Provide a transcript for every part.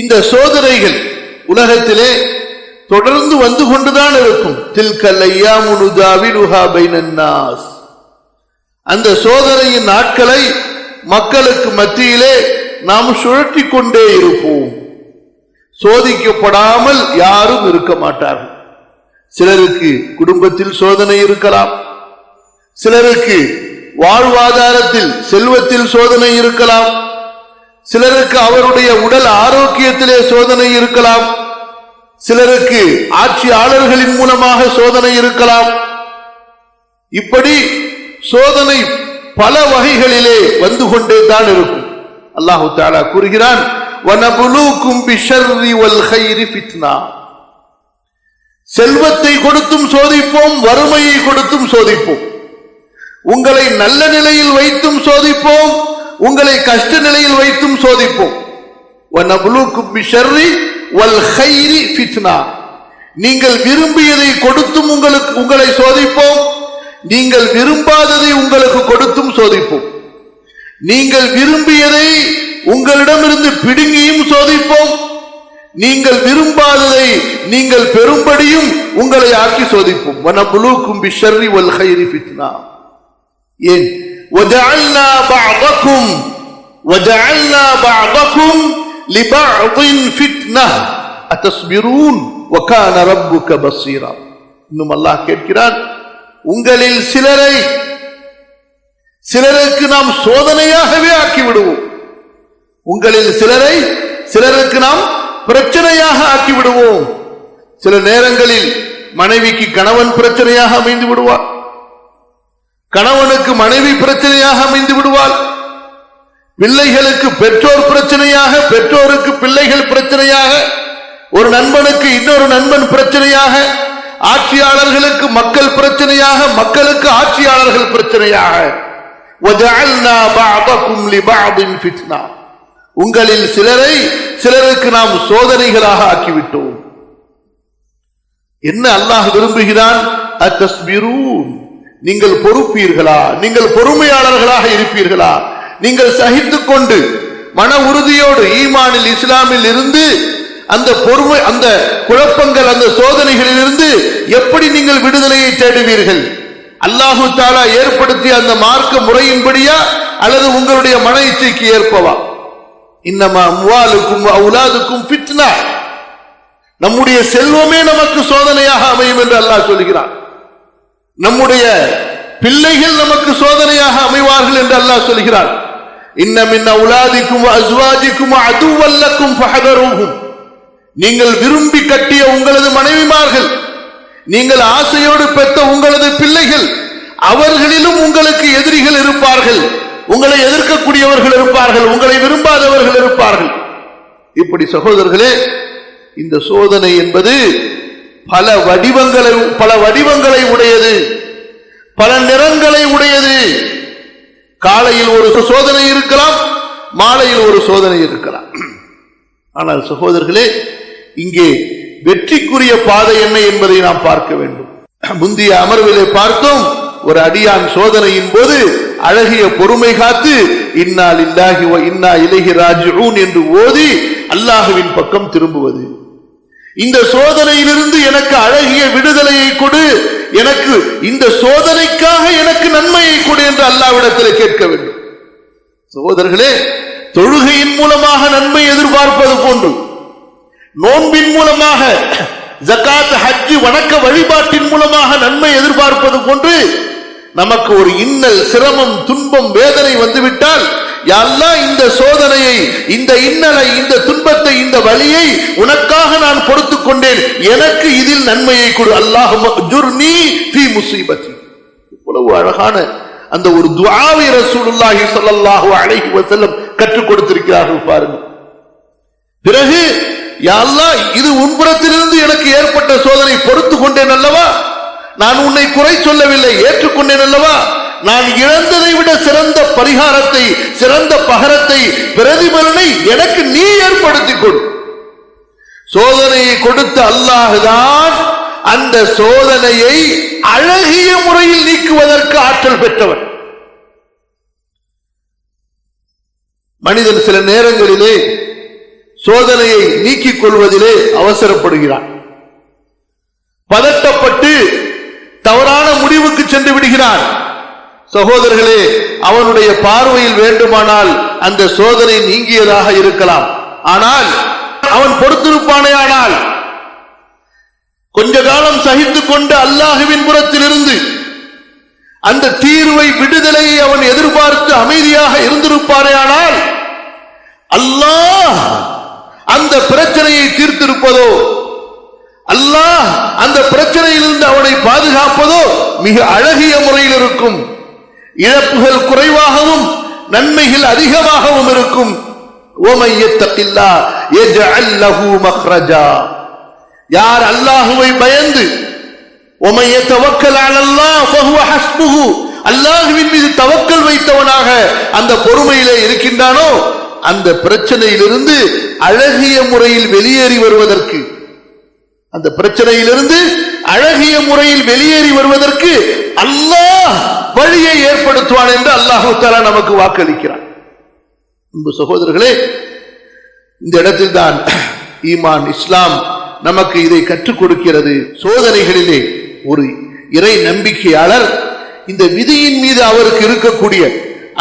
இந்த சோதனைகள் உலகத்திலே தொடர்ந்து வந்து கொண்டுதான் இருக்கும். தில்கல்லையா முனுதாவில் உஹாபைனன்னாஸ் அந்த சோதனையின் நாட்களை மக்களுக்கு மத்தியிலே நாம் சுழற்றி கொண்டே இருப்போம். சோதிக்கப்படாமல் யாரும் இருக்க மாட்டார்கள். சிலருக்கு குடும்பத்தில் சோதனை இருக்கலாம். சிலருக்கு வாழ்வாதாரத்தில் செல்வத்தில் சோதனை இருக்கலாம். சிலருக்கு அவருடைய உடல் ஆரோக்கியத்திலே சோதனை இருக்கலாம். சிலருக்கு ஆட்சியாளர்களின் மூலமாக சோதனை இருக்கலாம். இப்படி சோதனை பல வகைகளிலே வந்து கொண்டே தான் இருக்கும். அல்லாஹு தாலா கூறுகிறான் செல்வத்தை கொடுத்தும் சோதிப்போம் வறுமையை கொடுத்தும் சோதிப்போம். உங்களை நல்ல நிலையில் வைத்தும் சோதிப்போம் உங்களை கஷ்ட நிலையில் வைத்தும் சோதிப்போம். வல் நீங்கள் விரும்பியதை கொடுத்தும் உங்களுக்கு உங்களை சோதிப்போம். நீங்கள் விரும்பாததை உங்களுக்கு கொடுத்தும் சோதிப்போம். நீங்கள் விரும்பியதை உங்களிடமிருந்து பிடுங்கியும் சோதிப்போம். நீங்கள் விரும்பாததை நீங்கள் பெரும்படியும் உங்களை ஆக்கி சோதிப்போம். வனபுலூக்கும் பிஷர்ரி வல் ஹைரி ஃபித்னா. ஏன்? وجعلنا بعضكم وجعلنا بعضكم لبعض فتنة أتصبرون وكان ربك بصيرا இன்னும் அல்லாஹ் கேட்கிறான் உங்களில் சிலரை சிலருக்கு நாம் சோதனையாகவே ஆக்கி விடுவோம் உங்களில் சிலரை சிலருக்கு நாம் பிரச்சனையாக ஆக்கி விடுவோம் சில நேரங்களில் மனைவிக்கு கணவன் பிரச்சனையாக அமைந்து விடுவார் கணவனுக்கு மனைவி பிரச்சனையாக அமைந்து விடுவாள். பிள்ளைகளுக்கு பெற்றோர் பிரச்சனையாக பெற்றோருக்கு பிள்ளைகள் பிரச்சனையாக ஒரு நண்பனுக்கு இன்னொரு நண்பன் பிரச்சனையாக ஆட்சியாளர்களுக்கு மக்கள் பிரச்சனையாக மக்களுக்கு ஆட்சியாளர்கள் பிரச்சனையாக. உங்களில் சிலரை சிலருக்கு நாம் சோதனைகளாக ஆக்கிவிட்டோம். என்ன அல்லாஹ் விரும்புகிறான்? நீங்கள் பொறுப்பீர்களா? நீங்கள் பொறுமையாளர்களாக இருப்பீர்களா? நீங்கள் சகித்து கொண்டு மன உறுதியோடு ஈமானில் இஸ்லாமில் இருந்து அந்த பொறுமை அந்த குழப்பங்கள் அந்த சோதனைகளில் இருந்து எப்படி நீங்கள் விடுதலையை தேடுவீர்கள்? அல்லாஹு தாலா ஏற்படுத்திய அந்த மார்க்க முறையின்படியா? அல்லது உங்களுடைய மன இச்சைக்கு ஏற்பவா? இன்னமா அம்வாலுக்கும் அவுலாதுக்கும் பிட்னா நம்முடைய செல்வமே நமக்கு சோதனையாக அமையும் என்று அல்லாஹ் சொல்கிறான். நம்முடைய பிள்ளைகள் நமக்கு சோதனையாக அமைவார்கள் என்று அல்லாஹ் சொல்கிறான் இன்னமின் உலாதிக்கும் அஸ்வாஜிக்கும் அதுவல்லக்கும் பகதரூகும் நீங்கள் விரும்பி கட்டிய உங்களது மனைவிமார்கள் நீங்கள் ஆசையோடு பெற்ற உங்களது பிள்ளைகள் அவர்களிலும் உங்களுக்கு எதிரிகள் இருப்பார்கள் உங்களை எதிர்க்கக்கூடியவர்கள் இருப்பார்கள் உங்களை விரும்பாதவர்கள் இருப்பார்கள். இப்படி சகோதரர்களே இந்த சோதனை என்பது பல வடிவங்களை பல வடிவங்களை உடையது. பல நிறங்களை உடையது. காலையில் ஒரு சோதனை இருக்கலாம் மாலையில் ஒரு சோதனை இருக்கலாம். ஆனால் சகோதரர்களே இங்கே வெற்றிக்குரிய பாதை என்ன என்பதை நாம் பார்க்க வேண்டும். முந்தைய அமர்விலே பார்த்தோம் ஒரு அடியான் சோதனையின் போது அழகிய பொறுமை காத்து இன்னால் இல்லாகி இன்னா இலகி ராஜூன் என்று ஓதி அல்லாஹுவின் பக்கம் திரும்புவது. இந்த சோதனையிலிருந்து எனக்கு அழகிய விடுதலையை கொடு. எனக்கு இந்த சோதனைக்காக எனக்கு நன்மையை கொடு என்று அல்லாவிடத்தில் கேட்க வேண்டும். சகோதரர்களே தொழுகையின் மூலமாக நன்மை எதிர்பார்ப்பது போன்று நோன்பின் மூலமாக ஜக்காத் ஹஜ்ஜி வணக்க வழிபாட்டின் மூலமாக நன்மை எதிர்பார்ப்பது போன்று நமக்கு ஒரு இன்னல் சிரமம் துன்பம் வேதனை வந்துவிட்டால் யாழ்லா இந்த சோதனையை இந்த இன்னலை இந்த துன்பத்தை இந்த வழியை உனக்காக நான் பொறுத்துக் கொண்டேன் எனக்கு இதில் நன்மையை கொடு. அல்லாஹ் ஜுர்னி ஃபி முசீபத்தி. இவ்வளவு அழகான அந்த ஒரு துவாவை ரசூலுல்லாஹி ஸல்லல்லாஹு அலைஹி வஸல்லம் கற்றுக் கொடுத்திருக்கிறார்கள் பாருங்கள். பிறகு யாழ்லா இது உன்புறத்திலிருந்து எனக்கு ஏற்பட்ட சோதனை பொறுத்து கொண்டேன் அல்லவா? நான் உன்னை குறை சொல்லவில்லை ஏற்றுக்கொண்டேன் அல்லவா? நான் இழந்ததை விட சிறந்த பரிகாரத்தை சிறந்த பகரத்தை பிரதிபலனை எனக்கு நீ ஏற்படுத்தி கொடு. சோதனையை கொடுத்த அல்லாஹுதான் அந்த சோதனையை அழகிய முறையில் நீக்குவதற்கு ஆற்றல் பெற்றவன். மனிதன் சில நேரங்களிலே சோதனையை நீக்கிக் கொள்வதிலே அவசரப்படுகிறான். பதட்டப்பட்டு தவறான முடிவுக்கு சென்று விடுகிறான். சகோதரர்களே அவனுடைய பார்வையில் வேண்டுமானால் அந்த சோதனை நீங்கியதாக இருக்கலாம். ஆனால் அவன் பொறுத்திருப்பானே ஆனால் கொஞ்ச காலம் சகித்துக் கொண்டு அல்லாஹுவின் புறத்திலிருந்து அந்த தீர்வை விடுதலையை அவன் எதிர்பார்த்து அமைதியாக இருந்திருப்பாரே ஆனால் அல்லாஹ் அந்த பிரச்சனையை தீர்த்திருப்பதோ அல்லாஹ் அந்த பிரச்சனையிலிருந்து அவனை பாதுகாப்பதோ மிக அழகிய முறையில் இருக்கும். இழப்புகள் குறைவாகவும் நன்மைகள் அதிகமாகவும் இருக்கும். யார் அல்லாஹுவை பயந்து அல்லாஹுவின் மீது தவக்கல் வைத்தவனாக அந்த பொறுமையிலே இருக்கின்றானோ அந்த பிரச்சனையிலிருந்து அழகிய முறையில் வெளியேறி வருவதற்கு அந்த பிரச்சனையிலிருந்து அழகிய முறையில் வெளியேறி வருவதற்கு அல்லாஹ் வழியை ஏற்படுத்துவான் என்று அல்லாஹு தாலா நமக்கு வாக்களிக்கிறான். அன்பு சகோதரர்களே இந்த இடத்தில் தான் ஈமான் இஸ்லாம் நமக்கு இதை கற்றுக் கொடுக்கிறது. சோதனைகளிலே ஒரு இறை நம்பிக்கையாளர் இந்த விதியின் மீது அவருக்கு இருக்கக்கூடிய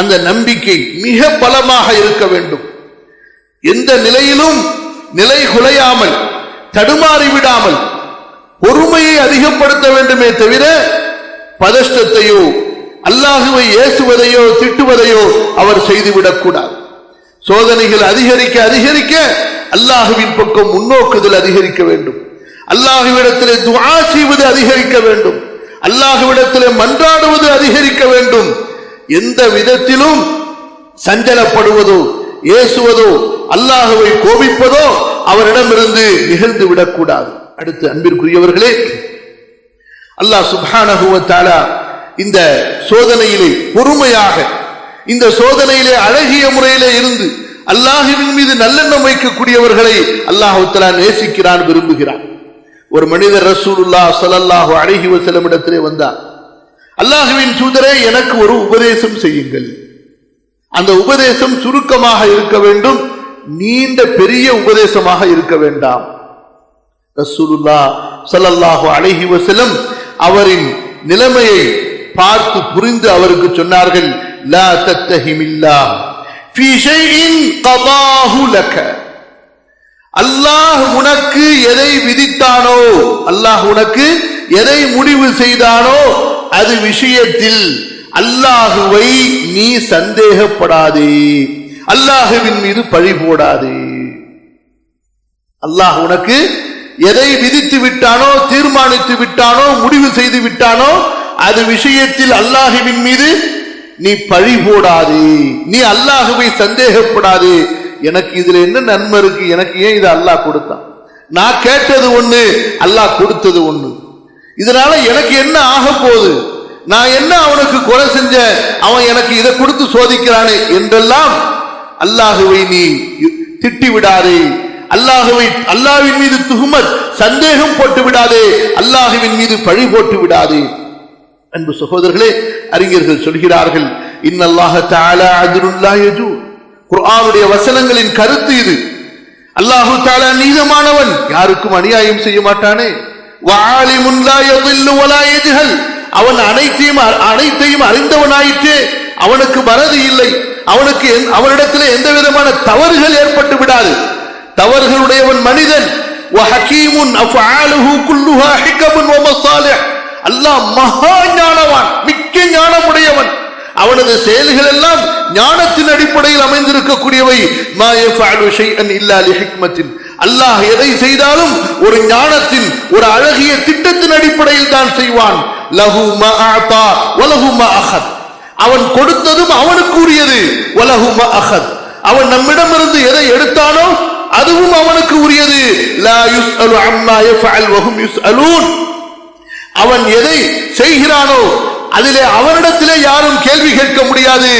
அந்த நம்பிக்கை மிக பலமாக இருக்க வேண்டும். எந்த நிலையிலும் நிலை குலையாமல் தடுமாறி விடாமல் பொறுமையை அதிகப்படுத்த வேண்டுமே தவிர பதஷ்டத்தையோ அல்லாஹுவை ஏசுவதையோ திட்டுவதையோ அவர் செய்துவிடக் கூடாது. சோதனைகள் அதிகரிக்க அதிகரிக்க அல்லாஹுவின் பக்கம் முன்னோக்குதல் அதிகரிக்க வேண்டும். அல்லாஹுவிடத்திலே துவா செய்வது அதிகரிக்க வேண்டும். அல்லாஹுவிடத்திலே மன்றாடுவது அதிகரிக்க வேண்டும். எந்த விதத்திலும் சஞ்சலப்படுவதோ ஏசுவதோ அல்லாஹுவை கோபிப்பதோ அவரிடமிருந்து நிகழ்ந்து விடக்கூடாது அடுத்து அன்பிற்குரியவர்களே அல்லாஹ் சுப்ஹானஹு இந்த சோதனையிலே பொறுமையாக இந்த சோதனையிலே அழகிய முறையிலே இருந்து அல்லாஹுவின் மீது நல்லெண்ணம் வைக்கக்கூடியவர்களை அல்லாஹுத்தலா நேசிக்கிறான் விரும்புகிறான். ஒரு மனிதர் ரசூலுல்லா சலல்லாஹு அலைஹி வஸல்லம் வந்தார். அல்லாஹுவின் தூதரே எனக்கு ஒரு உபதேசம் செய்யுங்கள். அந்த உபதேசம் சுருக்கமாக இருக்க வேண்டும் நீண்ட பெரிய உபதேசமாக இருக்க வேண்டாம். ரசூலுல்லா ஸல்லல்லாஹு அழகி வசலம் அவரின் நிலைமையை பார்த்து புரிந்து அவருக்கு சொன்னார்கள் லா தத்தஹிமில்லா அல்லாஹ் உனக்கு எதை விதித்தானோ அல்லாஹ் உனக்கு எதை முடிவு செய்தானோ அது விஷயத்தில் அல்லாஹுவை நீ சந்தேகப்படாதே அல்லாஹுவின் மீது பழி போடாதே. அல்லாஹ் உனக்கு எதை விதித்து விட்டானோ தீர்மானித்து விட்டானோ முடிவு செய்து விட்டானோ அது விஷயத்தில் அல்லாஹுவின் மீது நீ பழி போடாதே. நீ அல்லாஹுவை சந்தேகப்படாதே. எனக்கு இதுல என்ன நன்மை இருக்கு? எனக்கு ஏன் இதை அல்லாஹ் கொடுத்தான்? நான் கேட்டது ஒண்ணு அல்லாஹ் கொடுத்தது ஒண்ணு. இதனால எனக்கு என்ன ஆக போகுது? நான் என்ன அவனுக்கு கொலை செஞ்ச அவன் எனக்கு இதை கொடுத்து சோதிக்கிறானே என்றெல்லாம் அல்லாஹுவை நீ திட்டி விடாதே அல்லாஹுவை அல்லாஹ்வின் மீது துகுமத் சந்தேகம் போட்டு விடாதே. அல்லாஹுவின் மீது பழி போட்டு விடாதே. அன்பு சகோதரர்களே அறிஞர்கள் சொல்கிறார்கள் இன்னல்லாஹ தாலா அஜ்ருல்லா யஜூ. குர்ஆனுடைய வசனங்களின் கருத்து இது. அல்லாஹு தாலா நீதமானவன் யாருக்கும் அநியாயம் செய்ய மாட்டானே. வாலி லா யضل வலா அவன் அனைத்தையும் அனைத்தையும் அறிந்தவனாயிற்றே. அவனுக்கு மறதி இல்லை. அவனுக்கு அவனிடத்தில் எந்த விதமான தவறுகள் ஏற்பட்டு விடாது. தவறுகளுடையவன் மனிதன். அல்லாஹ் மகா ஞானவான் மிக்க ஞானமுடையவன். அவனது செயல்கள் எல்லாம் ஞானத்தின் அடிப்படையில் அமைந்திருக்கக்கூடியவை. அல்லாஹ் எதை செய்தாலும் ஒரு ஞானத்தின் ஒரு அழகிய திட்டத்தின் அடிப்படையில் தான் செய்வான். அவன் கொடுத்ததும் அவனுக்குரியது அவன் நம்மிடமிருந்து எதை எடுத்தானோ அதுவும் அவனுக்கு உரியது. அவன் எதை செய்கிறானோ அதிலே அவனிடத்திலே யாரும் கேள்வி கேட்க முடியாது.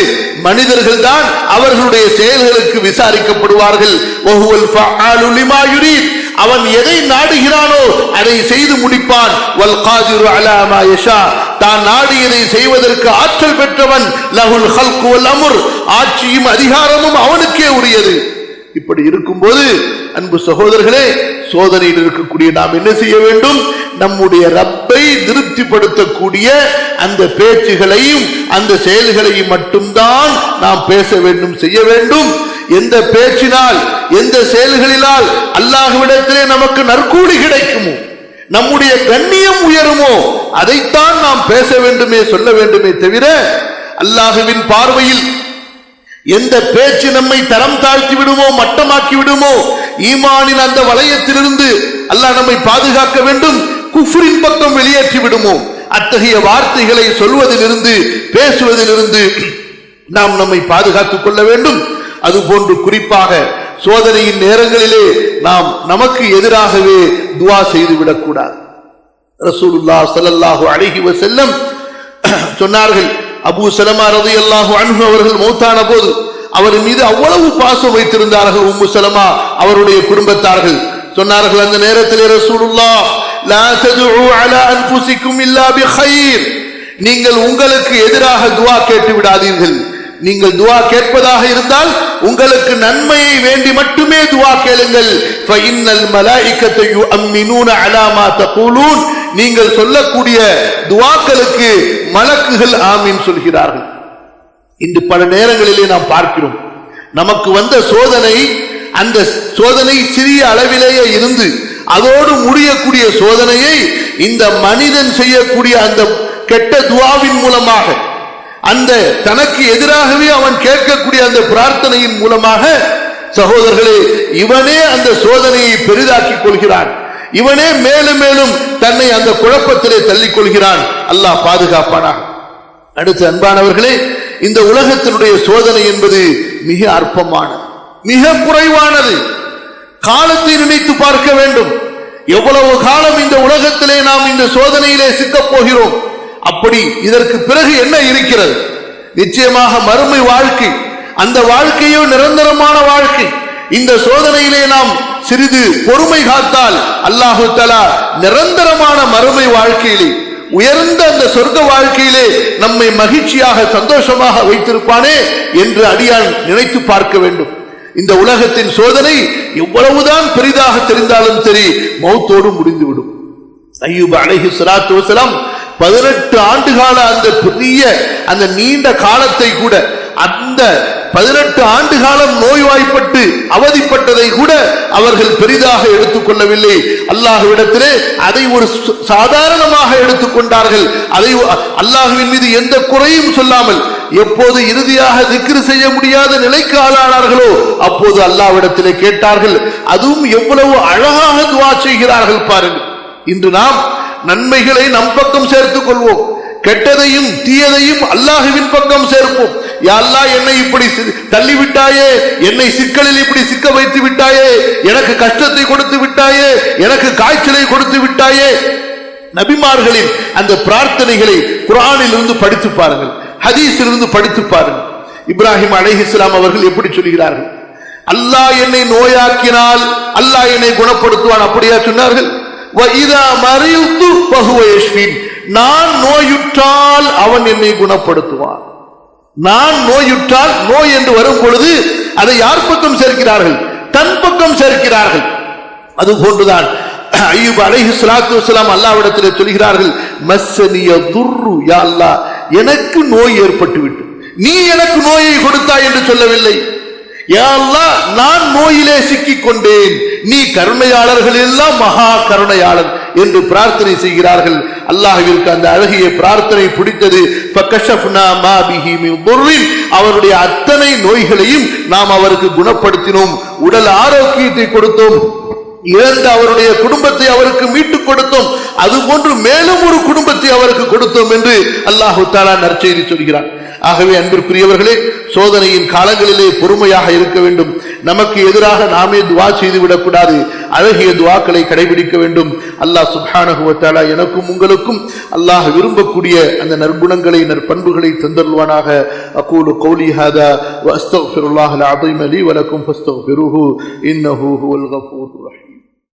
மனிதர்கள் தான் அவர்களுடைய செயல்களுக்கு விசாரிக்கப்படுவார்கள். அவன் எதை நாடுகிறானோ அதை செய்து முடிப்பான். வல் காதிரு அலா யஷா. தான் நாடியதை செய்வதற்கு ஆற்றல் பெற்றவன். லகுல் ஹல்கு அமுர். ஆட்சியும் அதிகாரமும் அவனுக்கே உரியது. இப்படி இருக்கும்போது அன்பு சகோதரர்களே சோதனையில் இருக்கக்கூடிய நாம் என்ன செய்ய வேண்டும்? நம்முடைய ரப்பை திருப்திப்படுத்தக்கூடிய அந்த பேச்சுகளையும் அந்த செயல்களையும் மட்டும்தான் நாம் பேச வேண்டும் செய்ய வேண்டும். எந்த பேச்சினால் எந்த செயல்களினால் அல்லாஹ்விடத்திலே நமக்கு நற்கூலி கிடைக்குமோ? நம்முடைய கண்ணியம் உயருமோ? அதைத்தான் நாம் பேச வேண்டுமே சொல்ல வேண்டுமே தவிர அல்லாஹுவின் பார்வையில் எந்த பேச்சு நம்மை தரம் தாழ்த்தி விடுமோ மட்டமாக்கி விடுமோ ஈமானின் அந்த வளையத்திலிருந்து அல்லாஹ் நம்மை பாதுகாக்க வேண்டும் குஃப்ரின் பக்கம் வெளியேற்றி விடுமோ. அத்தகைய வார்த்தைகளை சொல்வதிலிருந்து பேசுவதிலிருந்து நாம் நம்மை பாதுகாத்துக் கொள்ள வேண்டும். அதுபோன்று குறிப்பாக சோதனையின் நேரங்களிலே நாம் நமக்கு எதிராகவே துவா செய்து விடக்கூடாது ரசூலுல்லாஹ் ஸல்லல்லாஹு அலைஹி வஸல்லம் சொன்னார்கள் அபு சலமா ரலியல்லாஹு அன்பு அவர்கள் மௌத்தான போது அவர் மீது அவ்வளவு பாசம் வைத்திருந்தார்கள் உம்மு சலமா அவருடைய குடும்பத்தார்கள். சொன்னார்கள் அந்த நேரத்தில் ரசூலுல்லா லா ததுஉ அலா அன்ஃபுசிக்கும் இல்லா பிகைர் நீங்கள் உங்களுக்கு எதிராக துவா கேட்டு விடாதீர்கள். நீங்கள் துவா கேட்பதாக இருந்தால் உங்களுக்கு நன்மையை வேண்டி மட்டுமே துவா கேளுங்கள். நீங்கள் சொல்லக்கூடிய துவாக்களுக்கு மலக்குகள் ஆமீன் சொல்கிறார்கள். இன்று பல நேரங்களிலே நாம் பார்க்கிறோம். நமக்கு வந்த சோதனை அந்த சோதனை சிறிய அளவிலேயே இருந்து அதோடு முடியக்கூடிய சோதனையை இந்த மனிதன் செய்யக்கூடிய அந்த கெட்ட துவாவின் மூலமாக அந்த தனக்கு எதிராகவே அவன் கேட்கக்கூடிய அந்த பிரார்த்தனையின் மூலமாக சகோதரர்களே இவனே அந்த சோதனையை பெரிதாக்கிக் கொள்கிறான். இவனே மேலும் மேலும் தன்னை அந்த குழப்பத்திலே தள்ளிக் கொள்கிறான் அல்லாஹ் பாதுகாப்பானா? அடுத்து அன்பானவர்களே இந்த உலகத்தினுடைய சோதனை என்பது மிக அற்பமானது மிக குறைவானது. காலத்தை நினைத்து பார்க்க வேண்டும். எவ்வளவு காலம் இந்த உலகத்திலே நாம் இந்த சோதனையிலே சிக்கப் போகிறோம்? அப்படி இதற்கு பிறகு என்ன இருக்கிறது? நிச்சயமாக மறுமை வாழ்க்கை அந்த வாழ்க்கையோ நிரந்தரமான வாழ்க்கை. இந்த சோதனையிலே நாம் சிறிது பொறுமை காத்தால் அல்லாஹு தலா நிரந்தரமான மறுமை வாழ்க்கையிலே உயர்ந்த அந்த சொர்க்க வாழ்க்கையிலே நம்மை மகிழ்ச்சியாக சந்தோஷமாக வைத்திருப்பானே என்று அடியான் நினைத்து பார்க்க வேண்டும். இந்த உலகத்தின் சோதனை எவ்வளவுதான் பெரிதாக தெரிந்தாலும் சரி மௌத்தோடு முடிந்துவிடும். ஐயூப் அழகி ஸலாத்து வஸலாம் பதினெட்டு ஆண்டு கால அந்த பெரிய அந்த நீண்ட காலத்தை கூட அந்த பதினெட்டு ஆண்டு காலம் நோய்வாய்ப்பட்டு அவதிப்பட்டதை கூட அவர்கள் பெரிதாக எடுத்துக்கொள்ளவில்லை. அல்லாஹுவிடத்திலே அதை ஒரு சாதாரணமாக எடுத்துக்கொண்டார்கள். அதை அல்லாஹுவின் மீது எந்த குறையும் சொல்லாமல் எப்போது இறுதியாக திக்ரு செய்ய முடியாத நிலைக்கு ஆளானார்களோ அப்போது அல்லாவிடத்திலே கேட்டார்கள் அதுவும் எவ்வளவு அழகாக துவா செய்கிறார்கள் பாருங்கள். இன்று நாம் நன்மைகளை நம் பக்கம் சேர்த்துக் கொள்வோம். கெட்டதையும் தீயதையும் அல்லாஹுவின் பக்கம் சேர்ப்போம். யாரெல்லாம் என்னை இப்படி தள்ளி விட்டாயே என்னை சிக்கலில் இப்படி சிக்க வைத்து விட்டாயே? எனக்கு கஷ்டத்தை கொடுத்து விட்டாயே? எனக்கு காய்ச்சலை கொடுத்து விட்டாயே? நபிமார்களின் அந்த பிரார்த்தனைகளை குரானில் இருந்து படித்து பாருங்கள் ஹதீஸில் இருந்து படித்து பாருங்கள். இப்ராஹிம் அலை அவர்கள் எப்படி சொல்கிறார்கள்? அல்லாஹ் என்னை நோயாக்கினால் அல்லாஹ் என்னை குணப்படுத்துவான் அப்படியா சொன்னார்கள்? நான் நோயுற்றால் அவன் என்னை குணப்படுத்துவான். நான் நோயுற்றால் நோய் என்று வரும் பொழுது அதை யார் பக்கம் சேர்க்கிறார்கள்? தன் பக்கம் சேர்க்கிறார்கள். அது போன்றுதான். ஐயூப் அலைஹி சலாத்து வலாம் அல்லாவிடத்தில் சொல்கிறார்கள் மஸ்ஸனிய துர்ரு யா அல்லா எனக்கு நோய் ஏற்பட்டு விட்டு நீ எனக்கு நோயை கொடுத்தாய் என்று சொல்லவில்லை. யா நான் நோயிலே சிக்கிக் கொண்டேன் நீ கருணையாளர்கள் எல்லாம் மகா கருணையாளன் என்று பிரார்த்தனை செய்கிறார்கள். அல்லாஹிற்கு அந்த அழகிய பிரார்த்தனை பிடித்தது. அவருடைய அத்தனை நோய்களையும் நாம் அவருக்கு குணப்படுத்தினோம். உடல் ஆரோக்கியத்தை கொடுத்தோம். இழந்த அவருடைய குடும்பத்தை அவருக்கு மீட்டுக் கொடுத்தோம். அதுபோன்று மேலும் ஒரு குடும்பத்தை அவருக்கு கொடுத்தோம் என்று அல்லாஹு தாலா நற்செய்தி சொல்கிறார் ஆகவே அன்பிற்குரியவர்களே சோதனையின் காலங்களிலே பொறுமையாக இருக்க வேண்டும். நமக்கு எதிராக நாமே துவா செய்து விடக்கூடாது அழகிய துவாக்களை கடைபிடிக்க வேண்டும். அல்லாஹ் சுபானகுவத்தாலா எனக்கும் உங்களுக்கும் அல்லாஹ் விரும்பக்கூடிய அந்த நற்குணங்களை நற்பண்புகளை தந்தருள்வானாக. அக்கூலு கௌலி ஹாதா வ அஸ்தக்ஃபிருல்லாஹல் அஸீம் லி வ ஹுவல் ரஹீம்.